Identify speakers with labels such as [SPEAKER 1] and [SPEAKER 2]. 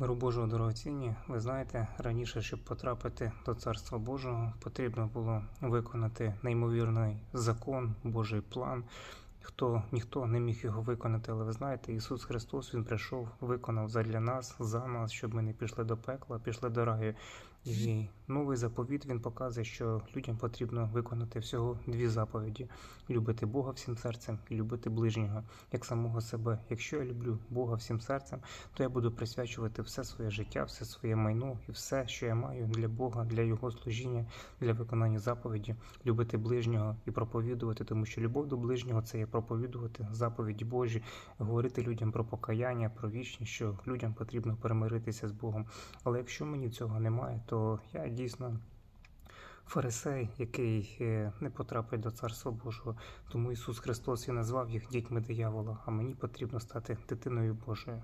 [SPEAKER 1] Миру Божого дорогоцінні, ви знаєте, раніше, щоб потрапити до Царства Божого, потрібно було виконати неймовірний закон, Божий план. Хто ніхто не міг його виконати, але ви знаєте, Ісус Христос Він прийшов, виконав задля нас, за нас, щоб ми не пішли до пекла, пішли до раю. І новий заповіт він показує, що людям потрібно виконати всього дві заповіді: любити Бога всім серцем і любити ближнього як самого себе. Якщо я люблю Бога всім серцем, то я буду присвячувати все своє життя, все своє майно і все, що я маю для Бога, для Його служіння, для виконання заповіді, любити ближнього і проповідувати, тому що любов до ближнього це є проповідувати заповіді Божі, говорити людям про покаяння, про вічність, що людям потрібно перемиритися з Богом. Але якщо мені цього немає, то я дійсно. Фарисей, який е, не потрапить до Царства Божого, тому Ісус Христос і назвав їх дітьми диявола, а мені потрібно стати дитиною Божою.